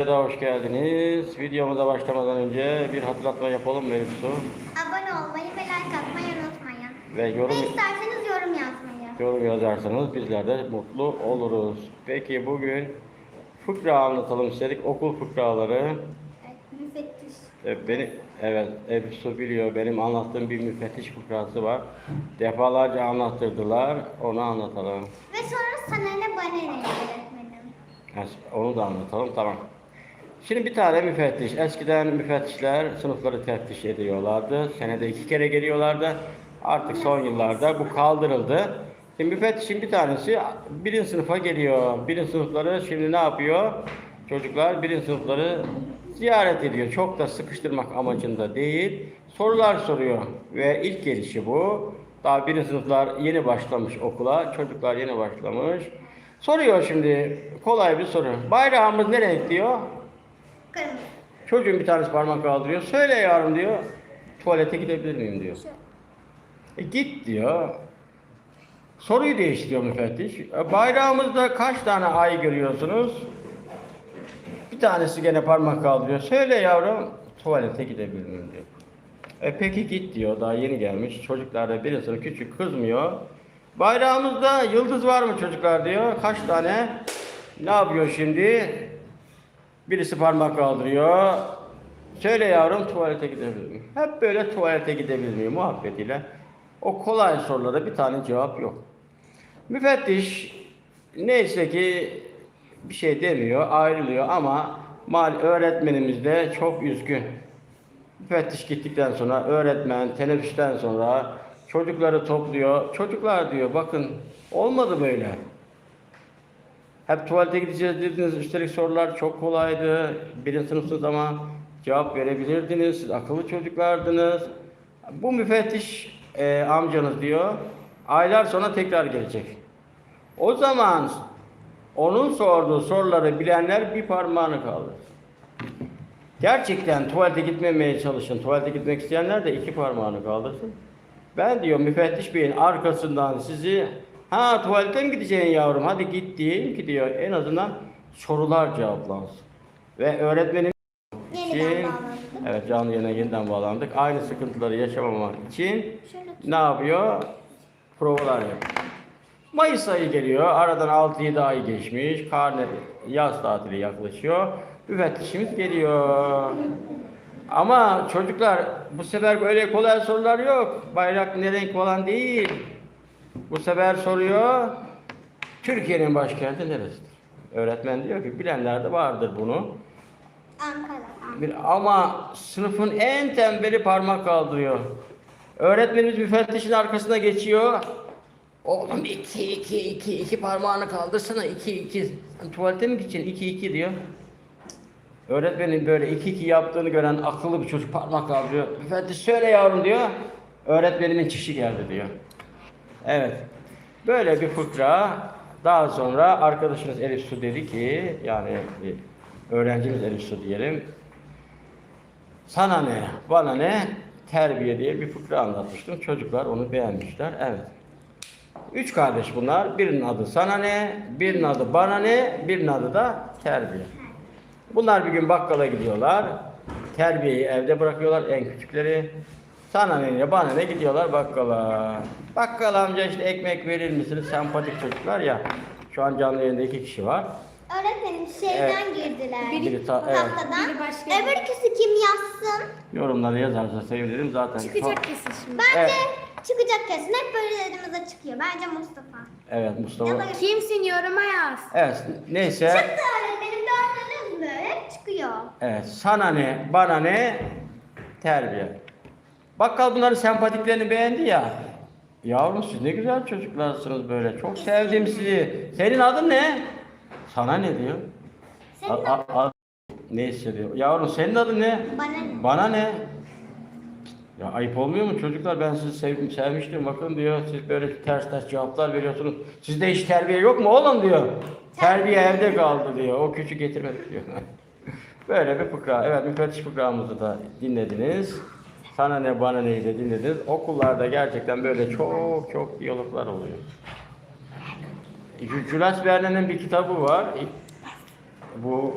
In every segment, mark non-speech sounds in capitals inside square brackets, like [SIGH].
Videoda hoş geldiniz. Videomuza başlamadan önce bir hatırlatma yapalım mı Elif Su? Abone olmayı ve like atmayı unutmayın. Ve Ve yorum, isterseniz yorum yazmayı. yorum yazarsanız bizler de mutlu oluruz. Peki bugün fıkra anlatalım istedik. Okul fıkraları. Evet, müfettiş. E, evet Elif Su biliyor. Benim anlattığım bir müfettiş fıkrası var. Defalarca anlattırdılar. Onu anlatalım. Ve sonra sana ne bana ne öğretmenim. Onu da anlatalım. Tamam. Şimdi bir tane müfettiş. Eskiden müfettişler sınıfları teftiş ediyorlardı. Senede iki kere geliyorlardı. Artık son yıllarda bu kaldırıldı. Şimdi müfettişin bir tanesi birinci sınıfa geliyor. Birinci sınıfları şimdi ne yapıyor? Çocuklar birinci sınıfları ziyaret ediyor. Çok da sıkıştırmak amacında değil. Sorular soruyor. Ve ilk gelişi bu. Daha birinci sınıflar yeni başlamış okula. Çocuklar yeni başlamış. Soruyor şimdi kolay bir soru. Bayrağımız ne renk diyor? Kırmızı. Çocuğun bir tanesi parmak kaldırıyor. Söyle yavrum diyor. Tuvalete gidebilir miyim diyor. E git diyor. Soruyu değiştiriyor müfettiş. E, bayrağımızda kaç tane ay görüyorsunuz? Bir tanesi gene parmak kaldırıyor. Söyle yavrum. Tuvalete gidebilir miyim diyor. E peki git diyor. Daha yeni gelmiş. Çocuklar da birisini küçük kızmıyor. Bayrağımızda yıldız var mı çocuklar diyor. Kaç tane? Ne yapıyor şimdi? Birisi parmak kaldırıyor. Söyle yavrum tuvalete gidebilir miyim? Hep böyle tuvalete gidebilir miyim muhabbetiyle. O kolay sorulara bir tane cevap yok. Müfettiş neyse ki bir şey demiyor, ayrılıyor ama mal öğretmenimiz de çok üzgün. Müfettiş gittikten sonra öğretmen teneffüsten sonra çocukları topluyor. Çocuklar diyor bakın olmadı böyle. Hep tuvalete gideceğiz dediniz. Üstelik sorular çok kolaydı. Birinci sınıfsınız ama cevap verebilirdiniz. Siz akıllı çocuklardınız. Bu müfettiş e, amcanız diyor. Aylar sonra tekrar gelecek. O zaman onun sorduğu soruları bilenler bir parmağını kaldır. Gerçekten tuvalete gitmemeye çalışın. Tuvalete gitmek isteyenler de iki parmağını kaldırsın. Ben diyor müfettiş beyin arkasından sizi ha tuvalete mi gideceksin yavrum hadi git diyeyim ki diyor en azından sorular cevaplansın. Ve öğretmenim için evet canlı yayına yeniden bağlandık. Aynı sıkıntıları yaşamamak için ne yapıyor? Provalar yapıyor. Mayıs ayı geliyor. Aradan 6-7 ay geçmiş. Karne yaz tatili yaklaşıyor. Müfettişimiz geliyor. Ama çocuklar bu sefer böyle kolay sorular yok. Bayrak ne renk falan değil. Bu sefer soruyor. Türkiye'nin başkenti neresidir? Öğretmen diyor ki bilenler de vardır bunu. Ankara. Bir, ama sınıfın en tembeli parmak kaldırıyor. Öğretmenimiz müfettişin arkasına geçiyor. Oğlum iki iki iki iki parmağını kaldırsana iki iki. Tuvalete mi gideceksin? İki iki diyor. Öğretmenin böyle iki iki yaptığını gören akıllı bir çocuk parmak kaldırıyor. Müfettiş söyle yavrum diyor. Öğretmenimin çişi geldi diyor. Evet. Böyle bir fıkra. Daha sonra arkadaşınız Elif Su dedi ki yani öğrencimiz Elif Su diyelim. Sana ne, bana ne, terbiye diye bir fıkra anlatmıştım. Çocuklar onu beğenmişler. Evet. Üç kardeş bunlar. Birinin adı sana ne, birinin adı bana ne, birinin adı da terbiye. Bunlar bir gün bakkala gidiyorlar. Terbiyeyi evde bırakıyorlar en küçükleri. Sana ne, bana ne gidiyorlar bakkala. Bakkal amca işte ekmek verir misiniz? Sempatik çocuklar ya. Şu an canlı yayında iki kişi var. Öğretmenim şeyden girdiler. Biri ta- evet. Tahtadan. Biri başka. Öbürküsü kim yazsın? Yorumları yazarsa sevinirim zaten. Çıkacak kesin şimdi. Bence Evet. çıkacak kesin. Hep böyle dediğimizde çıkıyor. Bence Mustafa. Evet Mustafa. Ya da- Kimsin yoruma yaz. Evet neyse. Çıktı öğretmenim gördünüz mü? Hep çıkıyor. Evet sana ne bana ne terbiye. Bakkal bunların sempatiklerini beğendi ya. Yavrum siz ne güzel çocuklarsınız böyle. Çok sevdim sizi. Senin adın ne? Sana ne diyor? Senin A- a- a- ne hissediyor? Yavrum senin adın ne? Bana ne? Bana ne? Ya ayıp olmuyor mu çocuklar? Ben sizi sev- sevmiştim bakın diyor. Siz böyle ters ters cevaplar veriyorsunuz. Sizde hiç terbiye yok mu oğlum diyor. Terbiye evde kaldı diyor. O küçük getirmedik diyor. [LAUGHS] böyle bir fıkra. Evet müfettiş fıkramızı da dinlediniz. Sana ne bana neyi de dinlediniz. Okullarda gerçekten böyle çok çok diyaloglar oluyor. Jules Verne'nin bir kitabı var. bu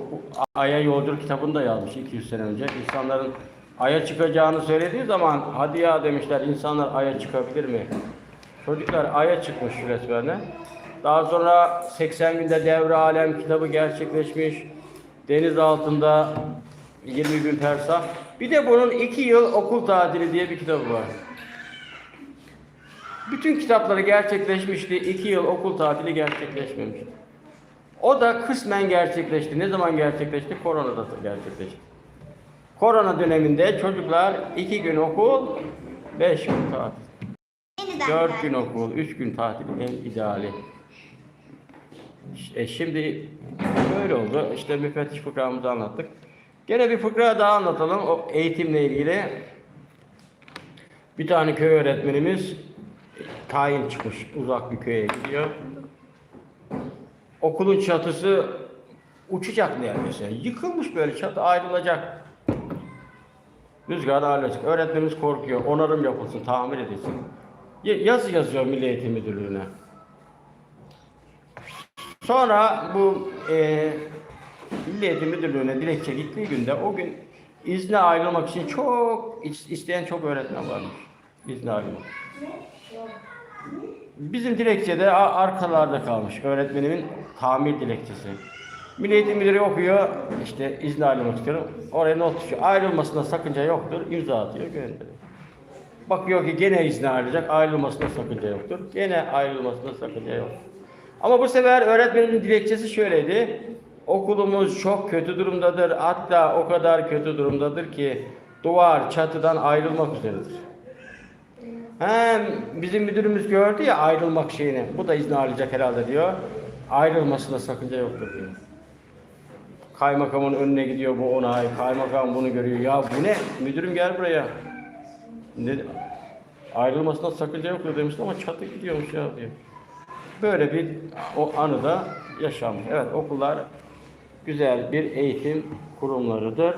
Ay'a Yolculuk kitabını da yazmış 200 sene önce. İnsanların Ay'a çıkacağını söylediği zaman hadi ya demişler insanlar Ay'a çıkabilir mi? Çocuklar Ay'a çıkmış resmen. Daha sonra 80 günde devre alem kitabı gerçekleşmiş. Deniz altında 20 gün fersah. Bir de bunun 2 yıl okul tatili diye bir kitabı var. Bütün kitapları gerçekleşmişti. 2 yıl okul tatili gerçekleşmemiş. O da kısmen gerçekleşti. Ne zaman gerçekleşti? Koronada da gerçekleşti. Korona döneminde çocuklar 2 gün okul, 5 gün tatil. 4 gün okul, 3 gün tatil en ideali. E şimdi böyle oldu. İşte müfettiş fıkramızı anlattık. Gene bir fıkra daha anlatalım o eğitimle ilgili. Bir tane köy öğretmenimiz tayin çıkmış. Uzak bir köye gidiyor. Okulun çatısı uçacak neredeyse. Yıkılmış böyle çatı ayrılacak. Rüzgar ayrılacak. Öğretmenimiz korkuyor. Onarım yapılsın, tamir edilsin. Yazı yazıyor Milli Eğitim Müdürlüğü'ne. Sonra bu e, Milli Eğitim Müdürlüğü'ne dilekçe gittiği günde o gün izne ayrılmak için çok is- isteyen çok öğretmen varmış. İzne ayrılmak. Bizim dilekçede arkalarda kalmış öğretmenimin tamir dilekçesi. Milli Eğitim Müdürü okuyor, işte izne ayrılmak istiyorum. Oraya not düşüyor. Ayrılmasında sakınca yoktur, imza atıyor, gönderiyor. Bakıyor ki gene izne ayrılacak, ayrılmasında sakınca yoktur. Gene ayrılmasında sakınca yok. Ama bu sefer öğretmenimin dilekçesi şöyleydi. Okulumuz çok kötü durumdadır. Hatta o kadar kötü durumdadır ki duvar çatıdan ayrılmak üzeredir. Hem bizim müdürümüz gördü ya ayrılmak şeyini. Bu da izni alacak herhalde diyor. Ayrılmasına sakınca yoktur diyor. Kaymakamın önüne gidiyor bu onay. Kaymakam bunu görüyor. Ya bu ne? Müdürüm gel buraya. Ne? Ayrılmasına sakınca yoktur demişti ama çatı gidiyormuş ya diyor. Böyle bir o anı da yaşanmış. Evet okullar güzel bir eğitim kurumlarıdır.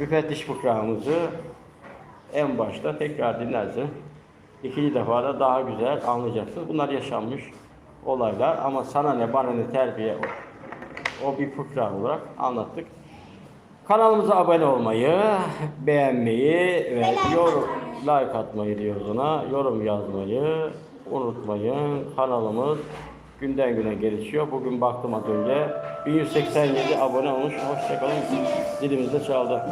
Müfettiş fıkramızı en başta tekrar dinlersin. İkinci defa da daha güzel anlayacaksınız. Bunlar yaşanmış olaylar ama sana ne bana ne terbiye o, o bir fıkra olarak anlattık. Kanalımıza abone olmayı, beğenmeyi ve yorum, like atmayı diyoruz ona. Yorum yazmayı unutmayın. Kanalımız günden güne gelişiyor. Bugün baktım az önce 1187 abone olmuş. Hoşçakalın. Dilimizde çaldı.